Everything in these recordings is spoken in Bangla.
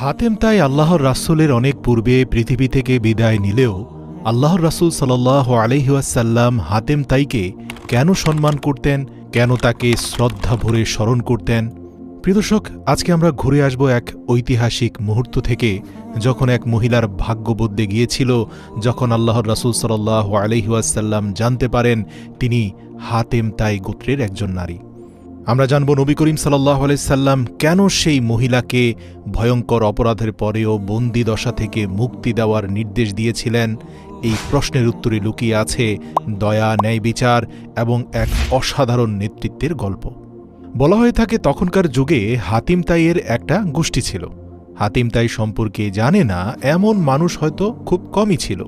হাতেম তাই আল্লাহর রাসূলের অনেক পূর্বে পৃথিবী থেকে বিদায় নিলেও আল্লাহর রাসূল সাল্লাহ আলহিউসাল্লাম হাতেম তাইকে কেন সম্মান করতেন, কেন তাকে শ্রদ্ধা ভরে স্মরণ করতেন? প্রিয়দর্শক আজকে আমরা ঘুরে আসব এক ঐতিহাসিক মুহূর্ত থেকে, যখন এক মহিলার ভাগ্য বদলে গিয়েছিল, যখন আল্লাহর রাসূল সাল্লাহ আলহিউসাল্লাম জানতে পারেন তিনি হাতেম তাই গোত্রের একজন নারী। আমরা জানব নবী করিম সাল্লাহ সাল্লাম কেন সেই মহিলাকে ভয়ঙ্কর অপরাধের পরেও বন্দি দশা থেকে মুক্তি দেওয়ার নির্দেশ দিয়েছিলেন? এই প্রশ্নের উত্তরে লুকিয়ে আছে দয়া, ন্যায় বিচার এবং এক অসাধারণ নেতৃত্বের গল্প। বলা হয়ে থাকে, তখনকার যুগে হাতিম তাইয়ের একটা গোষ্ঠী ছিল। হাতিম তাই সম্পর্কে জানে না, এমন মানুষ হয়তো খুব কমই ছিল।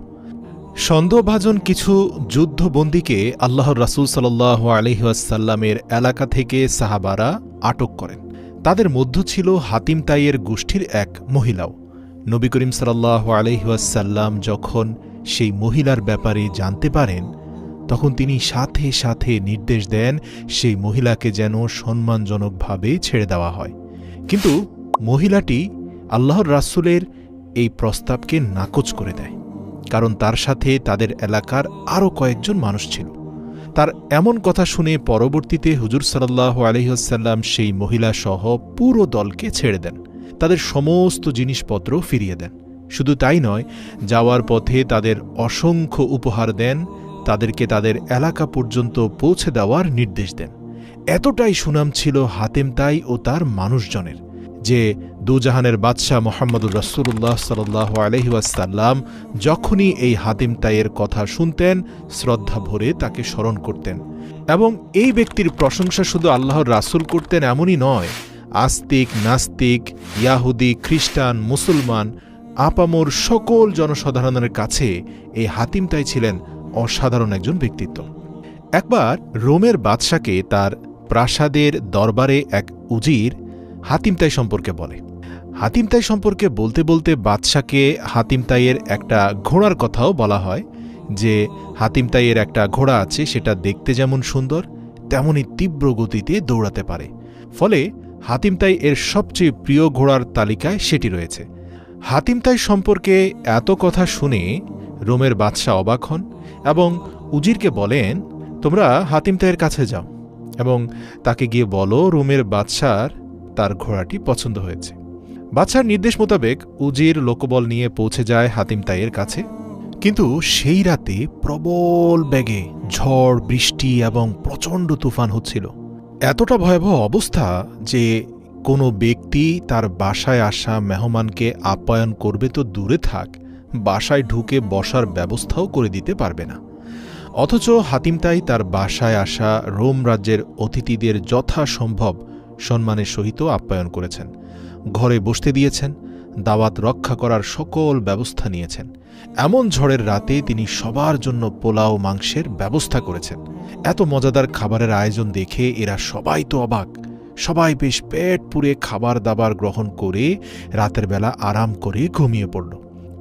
সন্দেহভাজন কিছু যুদ্ধবন্দীকে আল্লাহর রাসুল সাল্লাহ আলহিহাসাল্লামের এলাকা থেকে সাহাবারা আটক করেন। তাদের মধ্য ছিল হাতিম তাইয়ের গোষ্ঠীর এক মহিলাও। নবী করিম সাল্লাহ আলহিহাসাল্লাম যখন সেই মহিলার ব্যাপারে জানতে পারেন, তখন তিনি সাথে সাথে নির্দেশ দেন সেই মহিলাকে যেন সম্মানজনকভাবে ছেড়ে দেওয়া হয়। কিন্তু মহিলাটি আল্লাহর রাসুলের এই প্রস্তাবকে নাকচ করে দেয়। কারণ তার সাথে তাদের এলাকার আরও কয়েকজন মানুষ ছিল। তার এমন কথা শুনে পরবর্তীতে হুজুর সাল্লাহ আলহিহাসাল্লাম সেই মহিলা সহ পুরো দলকে ছেড়ে দেন। তাদের সমস্ত জিনিসপত্র ফিরিয়ে দেন। শুধু তাই নয়, যাওয়ার পথে তাদের অসংখ্য উপহার দেন, তাদেরকে তাদের এলাকা পর্যন্ত পৌঁছে দেওয়ার নির্দেশ দেন। এতটাই সুনাম ছিল হাতেম তাই ও তার মানুষজনের। যে দুজাহানের বাদশাহ মোহাম্মদুর রসুল্লাহ সাল্লাহ আলহিউসাল্লাম যখনই এই হাতিম তাইয়ের কথা শুনতেন, শ্রদ্ধা ভরে তাকে স্মরণ করতেন। এবং এই ব্যক্তির প্রশংসা শুধু আল্লাহর রাসুল করতেন এমনই নয়, আস্তিক, নাস্তিক, ইয়াহুদি, খ্রিস্টান, মুসলমান, আপামোর সকল জনসাধারণের কাছে এই হাতিম তাই ছিলেন অসাধারণ একজন ব্যক্তিত্ব। একবার রোমের বাদশাকে তার প্রাসাদের দরবারে এক উজির হাতিমতাই সম্পর্কে বলে। হাতিমতাই সম্পর্কে বলতে বলতে বাদশাকে হাতিমতাইয়ের একটা ঘোড়ার কথাও বলা হয়, যে হাতিমতাইয়ের একটা ঘোড়া আছে, সেটা দেখতে যেমন সুন্দর, তেমনই তীব্র গতিতে দৌড়াতে পারে। ফলে হাতিমতাই এর সবচেয়ে প্রিয় ঘোড়ার তালিকায় সেটি রয়েছে। হাতিমতাই সম্পর্কে এত কথা শুনে রোমের বাদশাহ অবাক হন এবং উজিরকে বলেন, তোমরা হাতিমতাইয়ের কাছে যাও এবং তাকে গিয়ে বলো, রোমের বাদশার তার ঘোড়াটি পছন্দ হয়েছে। বাদশার নির্দেশ মোতাবেক উজির লোকবল নিয়ে পৌঁছে যায় হাতিম তাইয়ের কাছে। কিন্তু সেই রাতে প্রবল বেগে ঝড়, বৃষ্টি এবং প্রচণ্ড তুফান হচ্ছিল। এতটা ভয়াবহ অবস্থা যে কোনো ব্যক্তি তার বাসায় আসা মেহমানকে আপ্যায়ন করবে তো দূরে থাক, বাসায় ঢুকে বসার ব্যবস্থাও করে দিতে পারবে না। অথচ হাতিমতাই তার বাসায় আসা রোম রাজ্যের অতিথিদের যথাসম্ভব সম্মানের সহিত আপ্যায়ন করেছেন। ঘরে বসতে দিয়েছেন, দাওয়াত রক্ষা করার সকল ব্যবস্থা নিয়েছেন। এমন ঝড়ের রাতে তিনি সবার জন্য পোলাও মাংসের ব্যবস্থা করেছেন। এত মজাদার খাবারের আয়োজন দেখে এরা সবাই তো অবাক। সবাই বেশ পেট পুড়ে খাবার দাবার গ্রহণ করে রাতের বেলা আরাম করে ঘুমিয়ে পড়ল।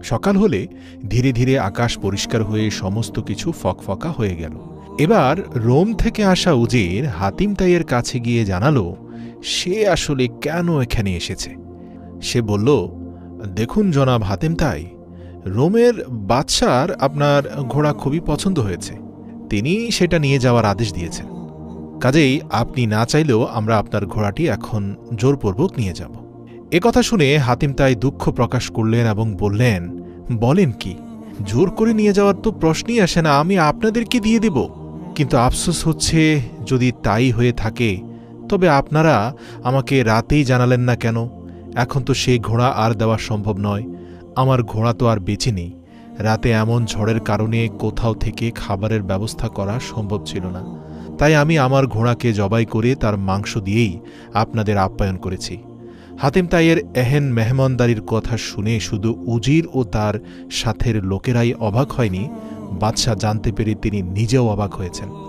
সকাল হলে ধীরে ধীরে আকাশ পরিষ্কার হয়ে সমস্ত কিছু ফকফকা হয়ে গেল। এবার রোম থেকে আসা উজির হাতিম তাইয়ের কাছে গিয়ে জানালো সে আসলে কেন এখানে এসেছে? সে বলল, দেখুন জনাব হাতেম তাই, রোমের বাদশার আপনার ঘোড়া খুবই পছন্দ হয়েছে। তিনি সেটা নিয়ে যাওয়ার আদেশ দিয়েছেন। কাজেই আপনি না চাইলেও আমরা আপনার ঘোড়াটি এখন জোরপূর্বক নিয়ে যাব। কথা শুনে হাতিম তাই দুঃখ প্রকাশ করলেন এবং বললেন, বলেন কি, জোর করে নিয়ে যাওয়ার তো প্রশ্নই আসে না, আমি আপনাদেরকে দিয়ে দেব। কিন্তু আফসোস হচ্ছে যদি তাই হয়ে থাকে তবে আপনারা আমাকে রাতেই জানালেন না কেন? এখন তো সেই ঘোড়া আর দেওয়া সম্ভব নয়। আমার ঘোড়া তো আর বেঁচে নেই। রাতে এমন ঝড়ের কারণে কোথাও থেকে খাবারের ব্যবস্থা করা সম্ভব ছিল না। তাই আমি আমার ঘোড়াকে জবাই করে তার মাংস দিয়েই আপনাদের আপ্যায়ন করেছি। হাতিম তাইয়ের এহেন মেহমানদারির কথা শুনে শুধু উজির ও তার সাথের লোকেরাই অবাক হয়নি। বাদশাহ জানতে পেরে তিনি নিজেও অবাক হয়েছেন।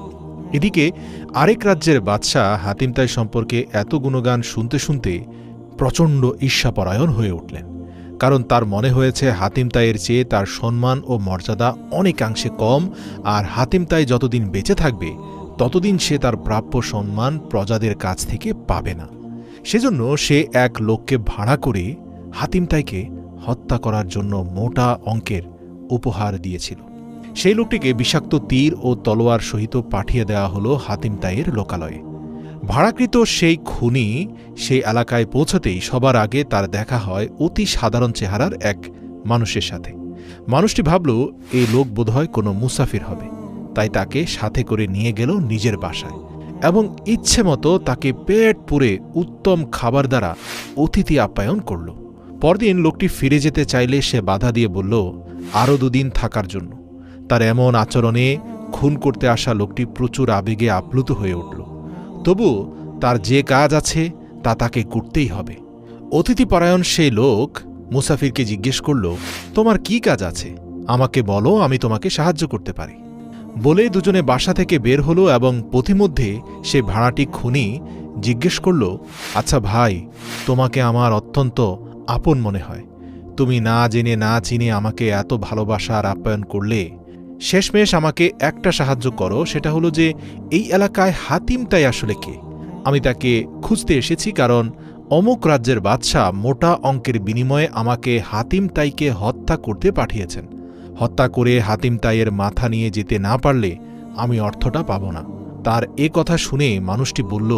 এদিকে, আরেক রাজ্যের বাদশাহ হাতিমতাই সম্পর্কে এত গুণগান শুনতে শুনতে প্রচণ্ড ঈর্ষাপরায়ণ হয়ে উঠলেন। কারণ তার মনে হয়েছে হাতিমতাইয়ের চেয়ে তার সম্মান ও মর্যাদা অনেকাংশে কম আর হাতিমতাই যতদিন বেঁচে থাকবে, ততদিন সে তার প্রাপ্য সম্মান প্রজাদের কাছ থেকে পাবে না। সেজন্য সে এক লোককে ভাড়া করে হাতিম তাইকে হত্যা করার জন্য মোটা অঙ্কের উপহার দিয়েছিল। সেই লোকটিকে বিষাক্ত তীর ও তলোয়ার সহিত পাঠিয়ে দেওয়া হলো হাতিম তাইয়ের লোকালয়ে। ভাড়াকৃত সেই খুনি সেই এলাকায় পৌঁছতেই সবার আগে তার দেখা হয় অতি সাধারণ চেহারার এক মানুষের সাথে। মানুষটি ভাবল, এই লোক বোধহয় কোনো মুসাফির হবে। তাই তাকে সাথে করে নিয়ে গেল নিজের বাসায় এবং ইচ্ছে মতো তাকে পেট পুরে উত্তম খাবার দ্বারা অতিথি আপ্যায়ন করল। পরদিন লোকটি ফিরে যেতে চাইলে সে বাধা দিয়ে বলল, আরও দুদিন থাকার জন্য। তার এমন আচরণে খুন করতে আসা লোকটি প্রচুর আবেগে আপ্লুত হয়ে উঠল। তবু তার যে কাজ আছে, তা তাকে করতেই হবে। অতিথিপরায়ণ সেই লোক মুসাফিরকে জিজ্ঞেস করল, তোমার কি কাজ আছে? আমাকে বলো, আমি তোমাকে সাহায্য করতে পারি। বলে দুজনে বাসা থেকে বের হলো এবং পথিমধ্যে সে ভাড়াটি খুনি জিজ্ঞেস করল আচ্ছা ভাই, তোমাকে আমার অত্যন্ত আপন মনে হয়। তুমি না জেনে না চিনে আমাকে এত ভালোবাসা আর আপ্যায়ন করলে শেষমেশ আমাকে একটা সাহায্য করো, সেটা হলো যে এই এলাকায় হাতিম তাই আসলে কে? আমি তাকে খুঁজতে এসেছি কারণ অমুক রাজ্যের বাদশাহ মোটা অঙ্কের বিনিময়ে আমাকে হাতিম তাইকে হত্যা করতে পাঠিয়েছেন। হত্যা করে হাতিম তাইয়ের মাথা নিয়ে যেতে না পারলে আমি অর্থটা পাব না। তার এ কথা শুনে মানুষটি বলল,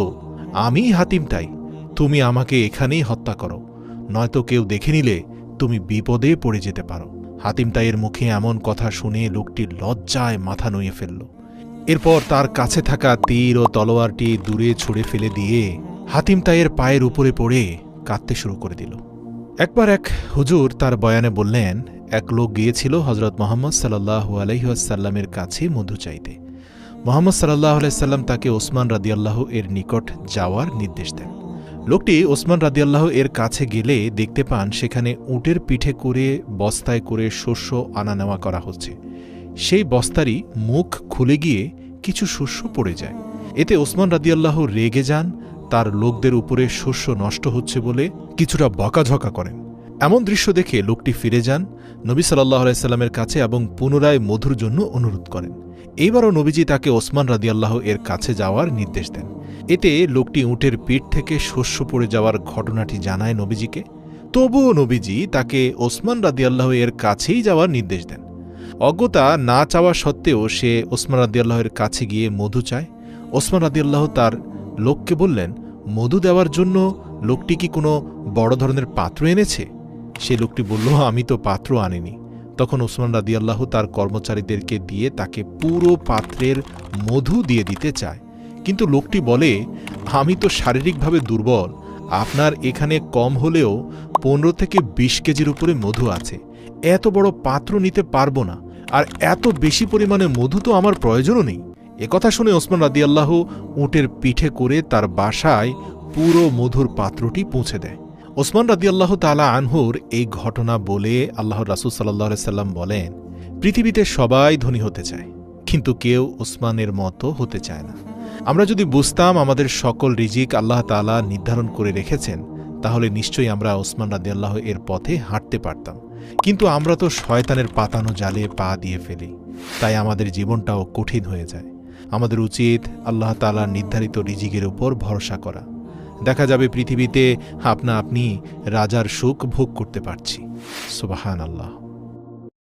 আমি হাতিম তাই, তুমি আমাকে এখানেই হত্যা করো। নয়তো কেউ দেখে নিলে তুমি বিপদে পড়ে যেতে পারো। হাতিম তাইয়ের মুখে এমন কথা শুনে লোকটি লজ্জায় মাথা নুয়ে ফেলল। এরপর তার কাছে থাকা তীর ও তলোয়ারটি দূরে ছুড়ে ফেলে দিয়ে হাতিম তাইয়ের পায়ের উপরে পড়ে কাঁদতে শুরু করে দিল। একবার এক হুজুর তার বয়ানে বললেন, এক লোক গিয়েছিল হজরত মোহাম্মদ সাল্লাহ আলহিহাসাল্লামের কাছে মধু চাইতে। মোহাম্মদ সাল্লাহ আলাইসাল্লাম তাকে ওসমান রাদিয়াল্লাহ এর নিকট যাওয়ার নির্দেশ দেন। লোকটি ওসমান রাদিয়াল্লাহ এর কাছে গেলে দেখতে পান সেখানে উটের পিঠে করে বস্তায় করে শস্য আনা নেওয়া করা হচ্ছে। সেই বস্তারই মুখ খুলে গিয়ে কিছু শস্য পড়ে যায়। এতে ওসমান রাদিয়াল্লাহ রেগে যান, তার লোকদের উপরে শস্য নষ্ট হচ্ছে বলে কিছুটা বকাঝকা করেন। এমন দৃশ্য দেখে লোকটি ফিরে যান নবী সাল্লাহ আলাইস্লামের কাছে এবং পুনরায় মধুর জন্য অনুরোধ করেন। এইবারও নবীজি তাকে ওসমান রাদিয়াল্লাহ এর কাছে যাওয়ার নির্দেশ দেন। এতে লোকটি উটের পিঠ থেকে শস্য পড়ে যাওয়ার ঘটনাটি জানায় নবীজিকে। তবুও নবীজি তাকে ওসমান রাদিয়াল্লাহ এর কাছেই যাওয়ার নির্দেশ দেন। অজ্ঞতা না চাওয়া সত্ত্বেও সে ওসমান রাদিয়াল্লাহের কাছে গিয়ে মধু চায়। ওসমান রাদিয়াল্লাহ তার লোককে বললেন, মধু দেওয়ার জন্য লোকটি কি কোনো বড় ধরনের পাত্র এনেছে? সে লোকটি বলল, আমি তো পাত্র আনিনি। তখন ওসমান রাদিয়াল্লাহ তার কর্মচারীদেরকে দিয়ে তাকে পুরো পাত্রের মধু দিয়ে দিতে চায়। কিন্তু লোকটি বলে, আমি তো শারীরিকভাবে দুর্বল। আপনার এখানে কম হলেও পনেরো থেকে বিশ কেজির উপরে মধু আছে। এত বড় পাত্র নিতে পারব না। আর এত বেশি পরিমাণে মধু তো আমার প্রয়োজনও নেই। একথা শুনে ওসমান রাদিয়াল্লাহ উটের পিঠে করে তার বাসায় পুরো মধুর পাত্রটি পৌঁছে দেয়। ওসমান রাদিয়াল্লাহ তালা আনহুর এই ঘটনা বলে আল্লাহ রাসুল সাল্লাহ সাল্লাম বলেন, পৃথিবীতে সবাই ধনী হতে চায়, কিন্তু কেউ ওসমানের মতো হতে চায় না। আমরা যদি বুঝতাম আমাদের সকল রিজিক আল্লাহ তালা নির্ধারণ করে রেখেছেন, তাহলে নিশ্চয়ই আমরা ওসমান রাদিয়াল্লাহ এর পথে হাঁটতে পারতাম। কিন্তু আমরা তো শয়তানের পাতানো জালে পা দিয়ে ফেলি, তাই আমাদের জীবনটাও কঠিন হয়ে যায়। আমাদের উচিত আল্লাহ তালার নির্ধারিত রিজিকের উপর ভরসা করা। দেখা যাবে পৃথিবীতে আপনা আপনি রাজার সুখ ভোগ করতে পারছি। সুবাহান আল্লাহ